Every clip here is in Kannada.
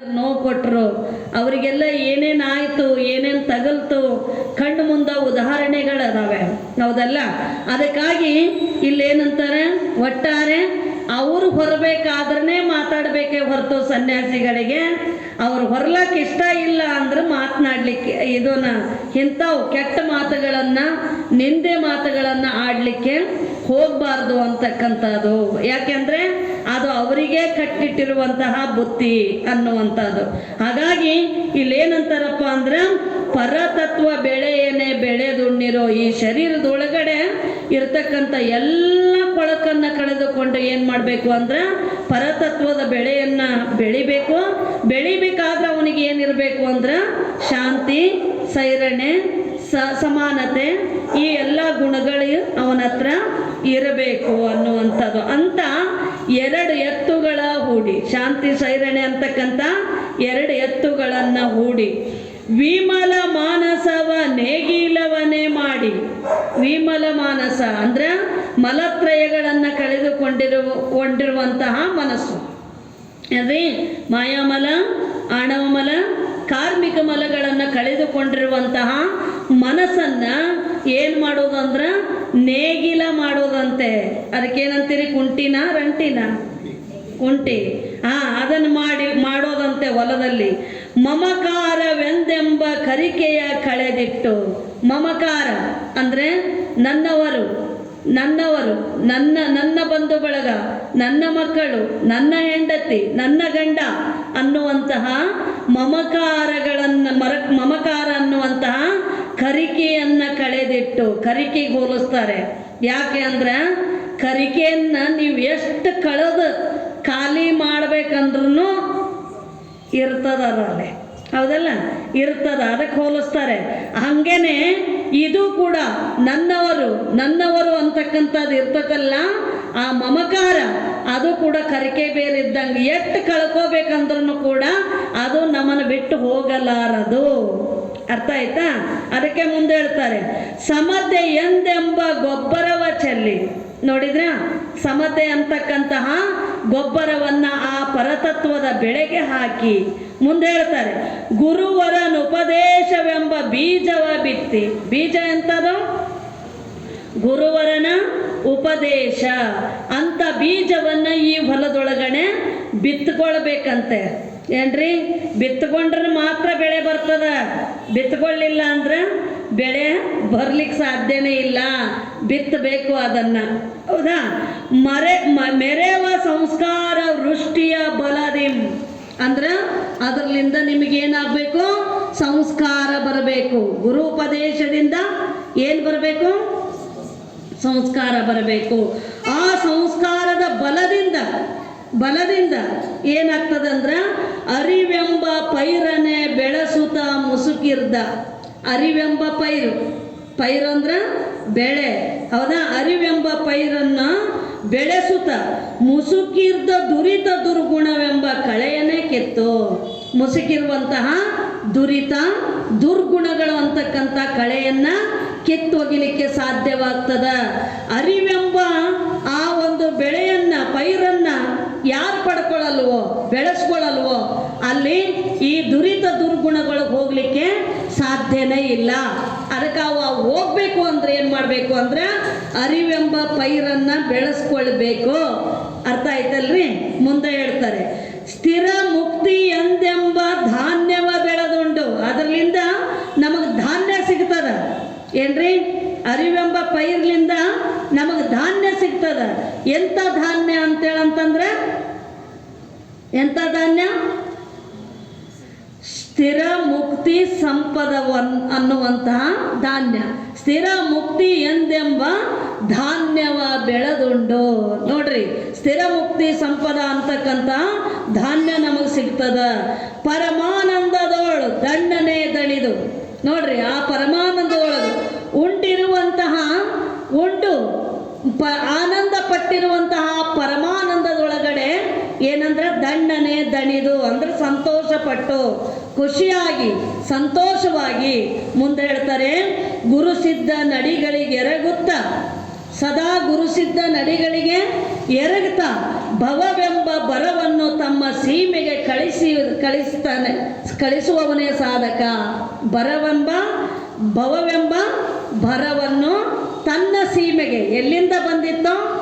ನೋವು ಕೊಟ್ಟರು ಅವರಿಗೆಲ್ಲ ಏನೇನಾಯಿತು ಏನೇನು ತಗಲ್ತು, ಕಣ್ಣು ಮುಂದೆ ಉದಾಹರಣೆಗಳದಾವೆ ಹೌದಲ್ಲ? ಅದಕ್ಕಾಗಿ ಇಲ್ಲೇನಂತಾರೆ? ಒಟ್ಟಾರೆ ಅವರು ಹೊರಬೇಕಾದ್ರೆ ಮಾತಾಡಬೇಕೇ ಹೊರತು ಸನ್ಯಾಸಿಗಳಿಗೆ. ಅವ್ರು ಹೊರಲಕ್ಕೆ ಇಷ್ಟ ಇಲ್ಲ ಅಂದ್ರೆ ಮಾತನಾಡ್ಲಿಕ್ಕೆ, ಇದನ್ನ ಇಂಥವು ಕೆಟ್ಟ ಮಾತುಗಳನ್ನು, ನಿಂದೆ ಮಾತುಗಳನ್ನು ಆಡಲಿಕ್ಕೆ ಹೋಗಬಾರ್ದು ಅಂತಕ್ಕಂಥದ್ದು. ಯಾಕೆಂದರೆ ಅದು ಅವರಿಗೆ ಕಟ್ಟಿಟ್ಟಿರುವಂತಹ ಬುತ್ತಿ ಅನ್ನುವಂಥದ್ದು. ಹಾಗಾಗಿ ಇಲ್ಲೇನಂತಾರಪ್ಪ ಅಂದ್ರೆ ಪರತತ್ವ ಬೆಳೆಯೇನೆ ಬೆಳೆದುಣ್ಣಿರೋ ಈ ಶರೀರದೊಳಗಡೆ ಇರ್ತಕ್ಕಂಥ ಎಲ್ಲ ಕೊಳಕನ್ನ ಕಳೆದುಕೊಂಡು ಏನು ಮಾಡಬೇಕು ಅಂದ್ರೆ ಪರತತ್ವದ ಬೆಳೆಯನ್ನು ಬೆಳಿಬೇಕು. ಬೆಳಿಬೇಕಾದ್ರೆ ಅವನಿಗೆ ಏನಿರಬೇಕು ಅಂದ್ರೆ ಶಾಂತಿ, ಸೈರಣೆ ಸಮಾನತೆ ಈ ಎಲ್ಲ ಗುಣಗಳು ಅವನ ಹತ್ರ ಇರಬೇಕು ಅನ್ನುವಂಥದ್ದು. ಅಂತ ಎರಡು ಎತ್ತುಗಳ ಹೂಡಿ. ಶಾಂತಿ ಸೈರಣೆ ಅಂತಕ್ಕಂಥ ಎರಡು ಎತ್ತುಗಳನ್ನು ಹೂಡಿ. ವಿಮಲ ಮಾನಸವ ನೇಗಿಲವನೇ ಮಾಡಿ. ವಿಮಲ ಮಾನಸ ಅಂದ್ರೆ ಮಲತ್ರಯಗಳನ್ನು ಕಳೆದುಕೊಂಡಿರುವ ಕೊಂಡಿರುವಂತಹ ಮನಸ್ಸು. ಅದೇ ಮಾಯಾಮಲ, ಆಣವಮಲ, ಕಾರ್ಮಿಕ ಮಲಗಳನ್ನು ಕಳೆದುಕೊಂಡಿರುವಂತಹ ಮನಸ್ಸನ್ನು ಏನು ಮಾಡೋದು ಅಂದ್ರೆ ನೇಗಿಲ ಮಾಡೋದಂತೆ. ಅದಕ್ಕೇನಂತೀರಿ? ಕುಂಟಿನ, ರಂಟಿನ? ಕುಂಟಿ. ಹಾ, ಅದನ್ನು ಮಾಡಿ, ಮಾಡೋದಂತೆ ಹೊಲದಲ್ಲಿ. ಮಮಕಾರವೆಂದೆಂಬ ಕರಿಕೆಯ ಕಳೆದಿಟ್ಟು. ಮಮಕಾರ ಅಂದರೆ ನನ್ನವರು ನನ್ನವರು, ನನ್ನ ನನ್ನ ಬಂಧು ಬಳಗ, ನನ್ನ ಮಕ್ಕಳು, ನನ್ನ ಹೆಂಡತಿ, ನನ್ನ ಗಂಡ ಅನ್ನುವಂತಹ ಮಮಕಾರಗಳನ್ನು ಮರ, ಮಮಕಾರ ಅನ್ನುವಂತಹ ಕರಿಕೆಯನ್ನು ಕಳೆದಿಟ್ಟು, ಕರಿಕೆಗೆ ಹೋಲಿಸ್ತಾರೆ. ಯಾಕೆ ಅಂದ್ರೆ, ಕರಿಕೆಯನ್ನು ನೀವು ಎಷ್ಟು ಕಳೆದು ಖಾಲಿ ಮಾಡ್ಬೇಕಂದ್ರೂ ಇರ್ತದ ಅದರಲ್ಲಿ ಹೌದಲ್ಲ? ಇರ್ತದ, ಅದಕ್ಕೆ ಹೋಲಿಸ್ತಾರೆ. ಹಂಗೇನೆ ಇದು ಕೂಡ ನನ್ನವರು ನನ್ನವರು ಅಂತಕ್ಕಂಥದ್ದು ಇರ್ತದಲ್ಲ, ಆ ಮಮಕಾರ, ಅದು ಕೂಡ ಕರಿಕೆ ಬೇರೆ ಇದ್ದಂಗೆ ಎಷ್ಟು ಕಳ್ಕೋಬೇಕಂದ್ರೂ ಕೂಡ ಅದು ನಮ್ಮನ್ನು ಬಿಟ್ಟು ಹೋಗಲಾರದು. ಅರ್ಥ ಆಯ್ತಾ? ಅದಕ್ಕೆ ಮುಂದೆ ಹೇಳ್ತಾರೆ, ಸಮತೆ ಎಂದೆಂಬ ಗೊಬ್ಬರವ ಚೆಲ್ಲಿ ನೋಡಿದ್ರ? ಸಮತೆ ಅಂತಕ್ಕಂತಹ ಗೊಬ್ಬರವನ್ನ ಆ ಪರತತ್ವದ ಬೆಳೆಗೆ ಹಾಕಿ. ಮುಂದೆ ಹೇಳ್ತಾರೆ, ಗುರುವರನ ಉಪದೇಶವೆಂಬ ಬೀಜವ ಬಿತ್ತಿ. ಬೀಜ ಎಂತದು? ಗುರುವರನ ಉಪದೇಶ. ಅಂತ ಬೀಜವನ್ನು ಈ ಹೊಲದೊಳಗಡೆ ಬಿತ್ತುಕೊಳ್ಬೇಕಂತೆ ಏನ್ರಿ? ಬಿತ್ಕೊಂಡ್ರೆ ಮಾತ್ರ ಬೆಳೆ ಬರ್ತದ. ಬಿತ್ಕೊಳ್ಳಿಲ್ಲ ಅಂದ್ರೆ ಬೆಳೆ ಬರ್ಲಿಕ್ಕೆ ಸಾಧ್ಯನೇ ಇಲ್ಲ. ಬಿತ್ತಬೇಕು ಅದನ್ನು. ಹೌದಾ? ಮರೆ ಮೆರೆವ ಸಂಸ್ಕಾರ ವೃಷ್ಟಿಯ ಬಲದಿಂ. ಅಂದ್ರೆ ಅದರಲ್ಲಿಂದ ನಿಮಗೇನಾಗಬೇಕು? ಸಂಸ್ಕಾರ ಬರಬೇಕು. ಗುರುಪದೇಶದಿಂದ ಏನು ಬರಬೇಕು? ಸಂಸ್ಕಾರ ಬರಬೇಕು. ಬಲದಿಂದ ಏನಾಗ್ತದಂದ್ರೆ ಅರಿವೆಂಬ ಪೈರನೆ ಬೆಳೆಸುತ್ತ ಮುಸುಕಿರ್ದ. ಅರಿವೆಂಬ ಪೈರು. ಪೈರು ಅಂದ್ರೆ ಬೆಳೆ. ಹೌದಾ? ಅರಿವೆಂಬ ಪೈರನ್ನ ಬೆಳೆಸುತ್ತ ಮುಸುಕಿರ್ದ ದುರಿತ ದುರ್ಗುಣವೆಂಬ ಕಳೆಯನೇ ಕೆತ್ತು. ಮುಸುಕಿರುವಂತಹ ದುರಿತ ದುರ್ಗುಣಗಳು ಅಂತಕ್ಕಂಥ ಕಳೆಯನ್ನ ಕೆತ್ತೊಗಿಲಿಕ್ಕೆ ಸಾಧ್ಯವಾಗ್ತದ. ಅರಿವೆಂಬ ಆ ಒಂದು ಬೆಳೆಯನ್ನು ಪೈರನ್ನ ಯಾರು ಪಡ್ಕೊಳ್ಳಲ್ವೋ ಬೆಳೆಸ್ಕೊಳ್ಳಲ್ವೋ ಅಲ್ಲಿ ಈ ದುರಿತ ದುರ್ಗುಣಗಳು ಹೋಗ್ಲಿಕ್ಕೆ ಸಾಧ್ಯನೇ ಇಲ್ಲ. ಅದಕ್ಕೆ ಅವ ಹೋಗ್ಬೇಕು ಅಂದ್ರೆ ಏನು ಮಾಡಬೇಕು ಅಂದ್ರೆ ಅರಿವೆಂಬ ಪೈರನ್ನ ಬೆಳೆಸ್ಕೊಳ್ಬೇಕು. ಅರ್ಥ ಆಯ್ತಲ್ರಿ? ಮುಂದೆ ಹೇಳ್ತಾರೆ, ಸ್ಥಿರ ಮುಕ್ತಿ ಎಂದೆಂಬ ಧಾನ್ಯವ ಬೆಳೆದುಂಡು ಅದರಲ್ಲಿಂದ ನಮಗೆ ಧಾನ್ಯ ಸಿಗ್ತದ. ಏನ್ರಿ? ಅರಿವೆಂಬ ಪೈರ್ಲಿಂದ ನಮಗೆ ಧಾನ್ಯ ಸಿಗ್ತದ. ಎಂಥ ಧಾನ್ಯ ಅಂತೇಳಂತಂದ್ರೆ ಎಂಥ ಧಾನ್ಯ? ಸ್ಥಿರ ಮುಕ್ತಿ ಸಂಪದವನ್ ಅನ್ನುವಂತಹ ಧಾನ್ಯ. ಸ್ಥಿರ ಮುಕ್ತಿ ಎಂದೆಂಬ ಧಾನ್ಯವ ಬೆಳೆದುಂಡು. ನೋಡ್ರಿ, ಸ್ಥಿರ ಮುಕ್ತಿ ಸಂಪದ ಅಂತಕ್ಕಂಥ ಧಾನ್ಯ ನಮಗೆ ಸಿಗ್ತದ. ಪರಮಾನಂದದೋಳು ದಂಡನೆ ದಣಿದು. ನೋಡ್ರಿ, ಆ ದಣಿದು ಅಂದ್ರೆ ಸಂತೋಷಪಟ್ಟು ಖುಷಿಯಾಗಿ, ಸಂತೋಷವಾಗಿ ಮುಂದೆ ಹೇಳ್ತಾರೆ, ಗುರು ಸಿದ್ಧ ನಡಿಗಳಿಗೆ ಎರಗುತ್ತ, ಸದಾ ಗುರುಸಿದ್ಧ ನಡಿಗಳಿಗೆ ಎರಗುತ್ತಾ, ಭವವೆಂಬ ಬರವನ್ನು ತಮ್ಮ ಸೀಮೆಗೆ ಕಳಿಸಿ, ಕಳಿಸ್ತಾನೆ, ಕಳಿಸುವವನೇ ಸಾಧಕ. ಬರವೆಂಬ, ಭವವೆಂಬ ಬರವನ್ನು ತನ್ನ ಸೀಮೆಗೆ ಎಲ್ಲಿಂದ ಬಂದಿತ್ತೋ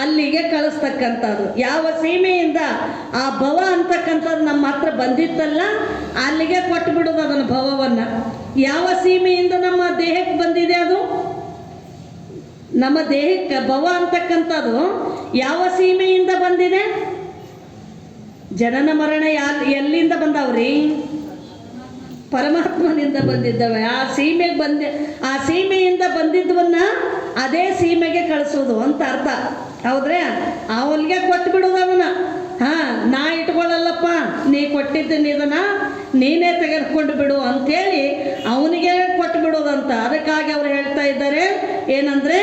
ಅಲ್ಲಿಗೆ ಕಳಿಸ್ತಕ್ಕಂಥದ್ದು. ಯಾವ ಸೀಮೆಯಿಂದ ಆ ಭವ ಅಂತಕ್ಕಂಥದ್ದು ನಮ್ಮ ಹತ್ರ ಬಂದಿತ್ತಲ್ಲ, ಅಲ್ಲಿಗೆ ಕೊಟ್ಟು ಬಿಡೋದು ಅದನ್ನು ಭವವನ್ನು. ಯಾವ ಸೀಮೆಯಿಂದ ನಮ್ಮ ದೇಹಕ್ಕೆ ಬಂದಿದೆ ಅದು? ನಮ್ಮ ದೇಹಕ್ಕೆ ಭವ ಅಂತಕ್ಕಂಥದ್ದು ಯಾವ ಸೀಮೆಯಿಂದ ಬಂದಿದೆ? ಜನನ ಮರಣ ಎಲ್ಲಿಂದ ಬಂದಾವ್ರಿ? ಪರಮಾತ್ಮನಿಂದ ಬಂದಿದ್ದವೆ. ಆ ಸೀಮೆಗೆ ಬಂದ, ಆ ಸೀಮೆಯಿಂದ ಬಂದಿದ್ದವನ್ನ ಅದೇ ಸೀಮೆಗೆ ಕಳಿಸೋದು ಅಂತ ಅರ್ಥ. ಹೌದ್ರಾ? ಅವನಿಗೆ ಕೊಟ್ಟು ಬಿಡೋದು ಅದನ್ನ ಹಾ, ನಾ ಇಟ್ಕೊಳ್ಳಲ್ಲಪ್ಪ ನೀ ಕೊಟ್ಟಿದ್ದೀನಿ ಇದನ್ನ, ನೀನೇ ತೆಗೆದುಕೊಂಡು ಬಿಡು ಅಂತೇಳಿ ಅವನಿಗೆ ಕೊಟ್ಟು ಬಿಡೋದಂತ. ಅದಕ್ಕಾಗಿ ಅವ್ರು ಹೇಳ್ತಾ ಇದ್ದಾರೆ, ಏನಂದ್ರೆ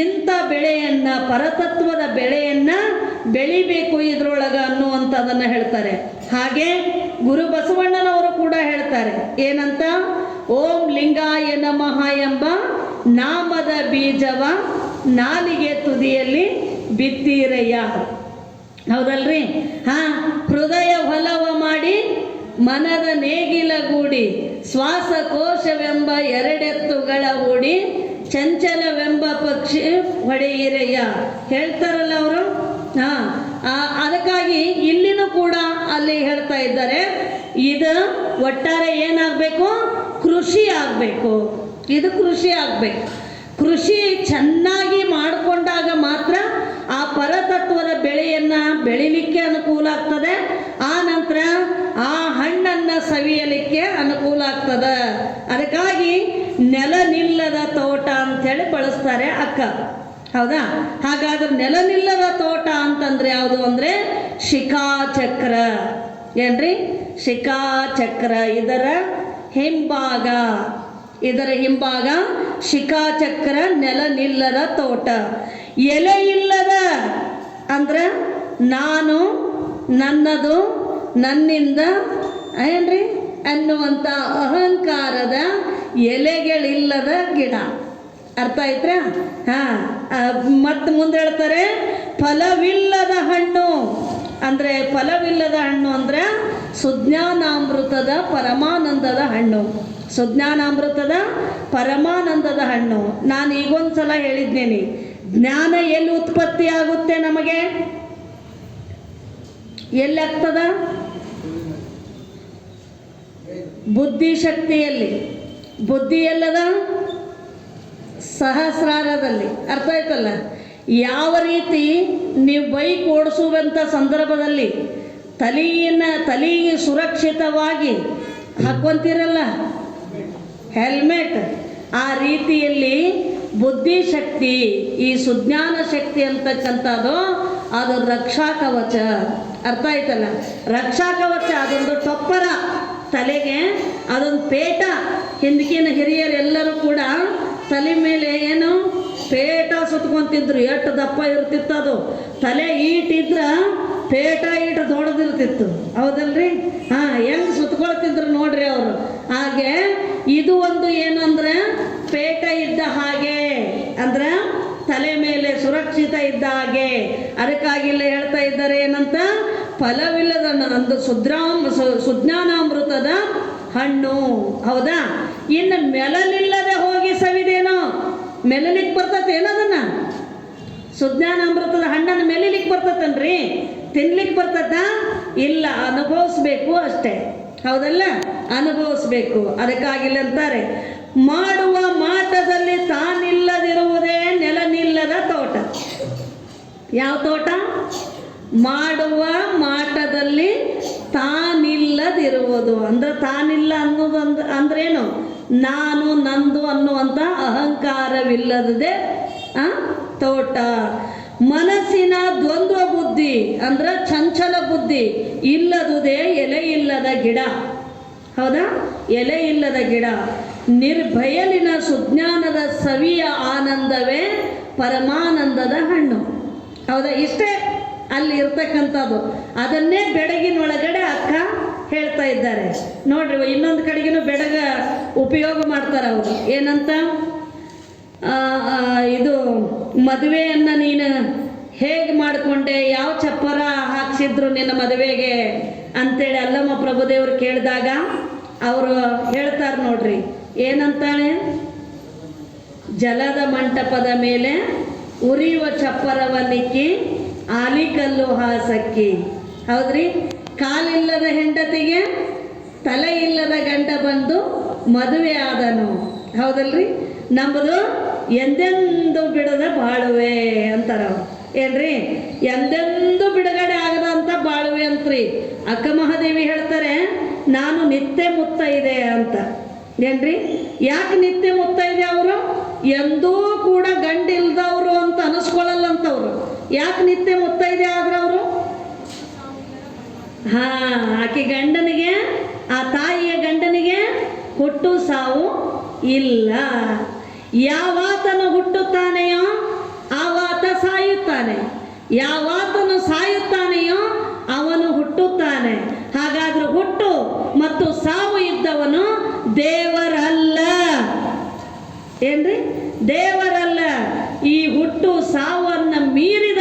ಇಂಥ ಬೆಳೆಯನ್ನ, ಪರತತ್ವದ ಬೆಳೆಯನ್ನ ಬೆಳಿಬೇಕು ಇದ್ರೊಳಗ ಅನ್ನುವಂಥದ್ದನ್ನು ಹೇಳ್ತಾರೆ. ಹಾಗೆ ಗುರು ಬಸವಣ್ಣನವರು ಕೂಡ ಹೇಳ್ತಾರೆ, ಏನಂತ? ಓಂ ಲಿಂಗಾಯ ನಮಃ ಎಂಬ ನಾಮದ ಬೀಜವ ನಾಲಿಗೆ ತುದಿಯಲ್ಲಿ ಬಿತ್ತೀರಯ್ಯ ಹೌದಲ್ರಿ? ಹಾ, ಹೃದಯ ಹೊಲವ ಮಾಡಿ ಮನದ ನೇಗಿಲ ಗೂಡಿ, ಶ್ವಾಸಕೋಶವೆಂಬ ಎರಡೆತ್ತುಗಳ ಗೂಡಿ, ಚಂಚಲವೆಂಬ ಪಕ್ಷಿ ಹೊಡೆಯಿರಯ್ಯ ಹೇಳ್ತಾರಲ್ಲ ಅವರು? ಹಾ ಅದಕ್ಕಾಗಿ ಇಲ್ಲಿನೂ ಕೂಡ ಅಲ್ಲಿ ಹೇಳ್ತಾ ಇದ್ದಾರೆ. ಇದು ಒಟ್ಟಾರೆ ಏನಾಗಬೇಕು? ಕೃಷಿ ಆಗಬೇಕು. ಇದು ಕೃಷಿ ಆಗಬೇಕು. ಕೃಷಿ ಚೆನ್ನಾಗಿ ಮಾಡಿಕೊಂಡಾಗ ಮಾತ್ರ ಆ ಪರತತ್ವದ ಬೆಳೆಯನ್ನು ಬೆಳಿಲಿಕ್ಕೆ ಅನುಕೂಲ ಆಗ್ತದೆ. ಆ ನಂತರ ಆ ಹಣ್ಣನ್ನು ಸವಿಯಲಿಕ್ಕೆ ಅನುಕೂಲ ಆಗ್ತದೆ. ಅದಕ್ಕಾಗಿ ನೆಲ ನಿಲ್ಲದ ತೋಟ ಅಂಥೇಳಿ ಬಳಸ್ತಾರೆ ಅಕ್ಕ. ಹೌದಾ? ಹಾಗಾದ್ರೆ ನೆಲ ನಿಲ್ಲದ ತೋಟ ಅಂತಂದ್ರೆ ಯಾವುದು ಅಂದರೆ ಶಿಖಾಚಕ್ರ ಏನ್ರಿ? ಶಿಖಾಚಕ್ರ ಇದರ ಹಿಂಭಾಗ. ಇದರ ಹಿಂಭಾಗ ಶಿಖಾಚಕ್ರ ನೆಲ ನಿಲ್ಲದ ತೋಟ. ಎಲೆ ಇಲ್ಲದ ಅಂದ್ರೆ ನಾನು ನನ್ನದು ನನ್ನಿಂದ ಏನ್ರಿ ಅನ್ನುವಂಥ ಅಹಂಕಾರದ ಎಲೆಗಳಿಲ್ಲದ ಗಿಡ. ಅರ್ಥ ಆಯ್ತಾ ಹಾಂ ಮತ್ತೆ ಮುಂದೆ ಹೇಳ್ತಾರೆ, ಫಲವಿಲ್ಲದ ಹಣ್ಣು. ಅಂದರೆ ಫಲವಿಲ್ಲದ ಹಣ್ಣು ಅಂದರೆ ಸುಜ್ಞಾನಾಮೃತದ ಪರಮಾನಂದದ ಹಣ್ಣು. ಸುಜ್ಞಾನಾಮೃತದ ಪರಮಾನಂದದ ಹಣ್ಣು. ನಾನು ಈಗೊಂದು ಸಲ ಹೇಳಿದ್ದೇನೆ ಜ್ಞಾನ ಎಲ್ಲಿ ಉತ್ಪತ್ತಿ ಆಗುತ್ತೆ ನಮಗೆ? ಎಲ್ಲಿ ಆಗ್ತದ ಬುದ್ಧಿ ಎಲ್ಲದ? ಸಹಸ್ರಾರದಲ್ಲಿ. ಅರ್ಥ ಆಯ್ತಲ್ಲ? ಯಾವ ರೀತಿ ನೀವು ಬೈಕ್ ಓಡಿಸುವಂಥ ಸಂದರ್ಭದಲ್ಲಿ ತಲೆಯನ್ನು, ತಲೆಗೆ ಸುರಕ್ಷಿತವಾಗಿ ಹಾಕ್ಕೊಂತೀರಲ್ಲ? ಹೆಲ್ಮೆಟ್. ಆ ರೀತಿಯಲ್ಲಿ ಬುದ್ಧಿಶಕ್ತಿ ಈ ಸುಜ್ಞಾನ ಶಕ್ತಿ ಅಂತಕ್ಕಂಥದ್ದು, ಅದು ರಕ್ಷಾ ಕವಚ. ಅರ್ಥ ಆಯ್ತಲ್ಲ? ರಕ್ಷಾ ಕವಚ, ಅದೊಂದು ಟೊಪ್ಪರ ತಲೆಗೆ, ಅದೊಂದು ಪೇಟ. ಹಿಂದಕಿನ ಹಿರಿಯರೆಲ್ಲರೂ ಕೂಡ ತಲೆ ಮೇಲೆ ಏನು? ಪೇಟ ಸುತ್ಕೊಂತಿದ್ರು. ಎಷ್ಟು ದಪ್ಪ ಇರ್ತಿತ್ತು ಅದು. ತಲೆ ಈಟಿದ್ರೆ ಪೇಟ ಈಟು ದೊಡ್ಡದಿರ್ತಿತ್ತು. ಹೌದಲ್ರಿ? ಹಾಂ, ಹೆಂಗೆ ಸುತ್ಕೊಳ್ತಿದ್ರು ನೋಡ್ರಿ ಅವರು. ಹಾಗೆ ಇದು ಒಂದು ಏನಂದ್ರೆ ಪೇಟ ಇದ್ದ ಹಾಗೆ ಅಂದ್ರೆ ತಲೆ ಮೇಲೆ ಸುರಕ್ಷಿತ ಇದ್ದ ಹಾಗೆ. ಅದಕ್ಕಾಗಿಲ್ಲ ಹೇಳ್ತಾ ಇದ್ದಾರೆ ಏನಂತ? ಫಲವಿಲ್ಲದ ಒಂದು ಸುದ್ರಾಮ್ ಸುಜ್ಞಾನಾಮೃತದ ಹಣ್ಣು. ಹೌದಾ? ಇನ್ನು ಮೆಲಲಿಲ್ಲದೆ ಹೋಗಿ ಸವಿದೇನೋ? ಮೆಲಲಿಕ್ಕೆ ಬರ್ತತೆ ಏನದನ್ನ? ಸುಜ್ಞಾನಾಮೃತದ ಹಣ್ಣನ್ನು ಮೆಲಿಲಿಕ್ಕೆ ಬರ್ತತನ್ರಿ. ತಿನ್ಲಿಕ್ಕೆ ಬರ್ತದ ಇಲ್ಲ, ಅನುಭವಿಸ್ಬೇಕು ಅಷ್ಟೇ. ಹೌದಲ್ಲ? ಅನುಭವಿಸ್ಬೇಕು. ಅದಕ್ಕಾಗಿಲ್ಲ ಅಂತಾರೆ ಮಾಡುವ ಮಾಟದಲ್ಲಿ ತಾನಿಲ್ಲದಿರುವುದೇ ನೆಲ ನಿಲ್ಲದ ತೋಟ. ಯಾವ ತೋಟ? ಮಾಡುವ ಮಾಟದಲ್ಲಿ ತಾನಿಲ್ಲದಿರುವುದು. ಅಂದ್ರೆ ತಾನಿಲ್ಲ ಅನ್ನೋದು ಅಂದ್ ಅಂದ್ರೇನು? ನಾನು ನಂದು ಅನ್ನುವಂಥ ಅಹಂಕಾರವಿಲ್ಲದೆ ಆ, ತೋಟ. ಮನಸ್ಸಿನ ದ್ವಂದ್ವ ಬುದ್ಧಿ ಅಂದ್ರೆ ಚಂಚಲ ಬುದ್ಧಿ ಇಲ್ಲದುದೇ ಎಲೆ ಗಿಡ. ಹೌದಾ? ಎಲೆ ಇಲ್ಲದ ಗಿಡ. ನಿರ್ಭಯಲಿನ ಸುಜ್ಞಾನದ ಸವಿಯ ಆನಂದವೇ ಪರಮಾನಂದದ ಹಣ್ಣು. ಹೌದಾ? ಇಷ್ಟೇ ಅಲ್ಲಿ ಇರ್ತಕ್ಕಂಥದ್ದು. ಅದನ್ನೇ ಬೆಡಗಿನೊಳಗಡೆ ಅಕ್ಕ ಹೇಳ್ತಾ ಇದ್ದಾರೆ. ನೋಡ್ರಿ, ಇನ್ನೊಂದು ಕಡೆಗಿನೂ ಬೆಡಗ ಉಪಯೋಗ ಮಾಡ್ತಾರೆ ಅವರು. ಏನಂತ? ಇದು ಮದುವೆಯನ್ನು ನೀನು ಹೇಗೆ ಮಾಡಿಕೊಂಡೆ? ಯಾವ ಚಪ್ಪರ ಹಾಕ್ಸಿದ್ರು ನಿನ್ನ ಮದುವೆಗೆ? ಅಂತೇಳಿ ಅಲ್ಲಮ್ಮ ಪ್ರಭುದೇವರು ಕೇಳಿದಾಗ ಅವರು ಹೇಳ್ತಾರೆ ನೋಡ್ರಿ, ಏನಂತಾಳೆ? ಜಲದ ಮಂಟಪದ ಮೇಲೆ ಉರಿಯುವ ಚಪ್ಪರವನ್ನಿಕ್ಕಿ ಆಲಿಕಲ್ಲು ಹಾಸಕ್ಕಿ. ಹೌದ್ರಿ? ಕಾಲಿಲ್ಲದ ಹೆಂಡತಿಗೆ ತಲೆ ಇಲ್ಲದ ಗಂಡ ಬಂದು ಮದುವೆ ಆದನು. ಹೌದಲ್ರಿ? ನಮ್ಮದು ಎಂದೆಂದು ಬಿಡದ ಬಾಳುವೆ ಅಂತಾರ. ಏನ್ರಿ? ಎಂದೆಂದು ಬಿಡುಗಡೆ ಆಗದಂತ ಬಾಳುವೆ ಅಂತ್ರಿ. ಅಕ್ಕ ಮಹಾದೇವಿ ಹೇಳ್ತಾರೆ, ನಾನು ನಿತ್ಯ ಮುತ್ತೈದೆ ಅಂತ. ಏನ್ರಿ? ಯಾಕೆ ನಿತ್ಯ ಮುತ್ತೈದೆ ಅವರು? ಎಂದೂ ಕೂಡ ಗಂಡಿಲ್ದವ್ರು ಅಂತ ಅನಿಸ್ಕೊಳ್ಳಲ್ಲಂತವ್ರು. ಯಾಕೆ ನಿತ್ಯ ಮುತ್ತೈದೆ ಆದ್ರೆ ಅವರು? ಹಾ, ಆಕೆ ಗಂಡನಿಗೆ, ಆ ತಾಯಿಯ ಗಂಡನಿಗೆ ಹುಟ್ಟು ಸಾವು ಇಲ್ಲ. ಯಾವಾತನು ಹುಟ್ಟುತ್ತಾನೆಯೋ ಸಾಯುತ್ತಾನೆ ಯಾವಾತನು ಸಾಯುತ್ತಾನೆಯೋ ಅವನು ಹುಟ್ಟುತ್ತಾನೆ. ಹಾಗಾದ್ರೆ ಹುಟ್ಟು ಮತ್ತು ಸಾವು ಇದ್ದವನು ದೇವರಲ್ಲ. ಏನ್ರಿ? ದೇವರಲ್ಲ. ಈ ಹುಟ್ಟು ಸಾವನ್ನ ಮೀರಿ